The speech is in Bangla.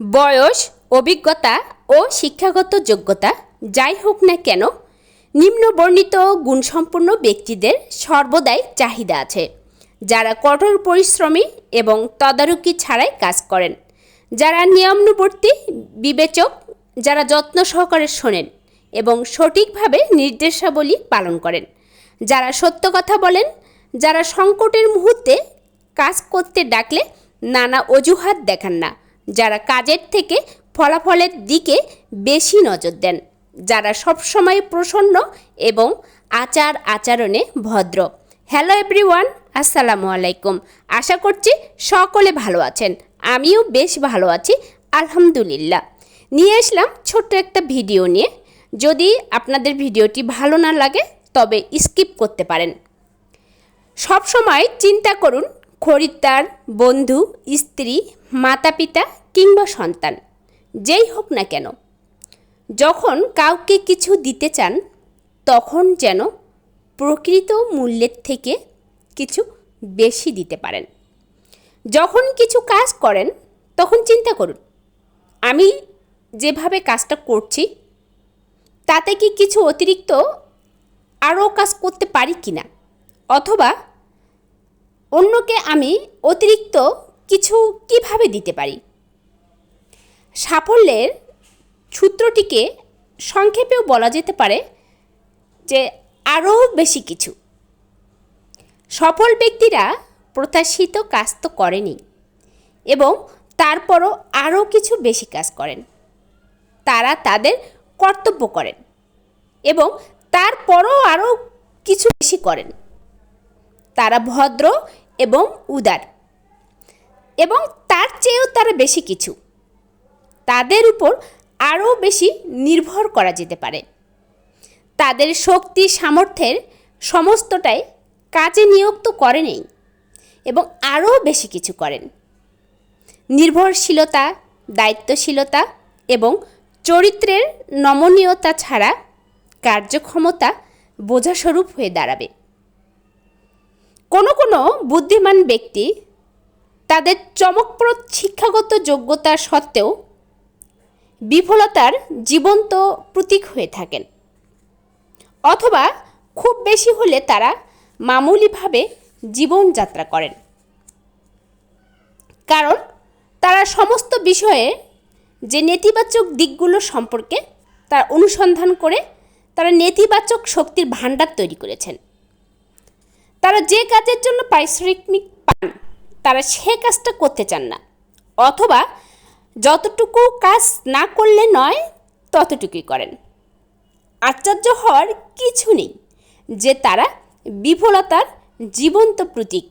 বয়স, অভিজ্ঞতা ও শিক্ষাগত যোগ্যতা যাই হোক না কেন, নিম্নবর্ণিত গুণসম্পন্ন ব্যক্তিদের সর্বদাই চাহিদা আছে। যারা কঠোর পরিশ্রমী এবং তদারকি ছাড়াই কাজ করেন, যারা নিয়মানুবর্তী, বিবেচক, যারা যত্ন সহকারে শোনেন এবং সঠিকভাবে নির্দেশাবলী পালন করেন। যারা সত্য কথা বলেন, যারা সংকটের মুহূর্তে কাজ করতে ডাকলে নানা অজুহাত দেখান না। যারা কাজের থেকে ফলাফলের দিকে বেশি নজর দেন, যারা সবসময় প্রসন্ন এবং আচার আচরণে ভদ্র। হ্যালো এভরিওয়ান আসসালামু আলাইকুম। আশা করছি সকলে ভালো আছেন। আমিও বেশ ভালো আছি, আলহামদুলিল্লাহ। নিয়ে আসলাম ছোট্ট একটা ভিডিও নিয়ে। যদি আপনাদের ভিডিওটি ভালো না লাগে, তবে স্কিপ করতে পারেন। সব সময় চিন্তা করুন খরিদ্দার বন্ধু, স্ত্রী মাতা পিতা কিংবা সন্তান, যেই হোক না কেন। যখন কাউকে কিছু দিতে চান, তখন যেন প্রকৃত মূল্যের থেকে কিছু বেশি দিতে পারেন। যখন কিছু কাজ করেন, তখন চিন্তা করুন, আমি যেভাবে কাজটা করছি, তাতে কি কিছু অতিরিক্ত আরও কাজ করতে পারি কি না অথবা অন্যকে আমি অতিরিক্ত কিছু কীভাবে দিতে পারি? সাফল্যের সূত্রটিকে সংক্ষেপেও বলা যেতে পারে যে আরও বেশি কিছু। সফল ব্যক্তিরা প্রত্যাশিত কাজ তো করেনি এবং তারপরও আরও কিছু বেশি কাজ করেন। তারা তাদের কর্তব্য করেন এবং তারপরও আরও কিছু বেশি করেন। তারা ভদ্র এবং উদার এবং তার চেয়েও তারা বেশি কিছু। তাদের উপর আরও বেশি নির্ভর করা যেতে পারে। তাদের শক্তি সামর্থ্যের সমস্তটাই কাজে নিয়োগ তো করেনই এবং আরও বেশি কিছু করেন। নির্ভরশীলতা, দায়িত্বশীলতা এবং চরিত্রের নমনীয়তা ছাড়া কার্যক্ষমতা বোঝাস্বরূপ হয়ে দাঁড়াবে। কোনো কোনো বুদ্ধিমান ব্যক্তি তাদের চমকপ্রদ শিক্ষাগত যোগ্যতা সত্ত্বেও বিফলতার জীবন্ত প্রতীক হয়ে থাকেন। অথবা খুব বেশি হলে তারা মামুলিভাবে জীবনযাত্রা করেন। কারণ তারা সমস্ত বিষয়ে যে নেতিবাচক দিকগুলো সম্পর্কে তার অনুসন্ধান করে তারা নেতিবাচক শক্তির ভাণ্ডার তৈরি করেছেন। তারা যে কাজের জন্য পারিশ্রমিক পান, তারা সে কাজটা করতে চান না। অথবা যতটুকু কাজ না করলে নয়, ততটুকুই করেন। আশ্চর্য হওয়ার কিছু নেই যে তারা বিফলতার জীবন্ত প্রতীক।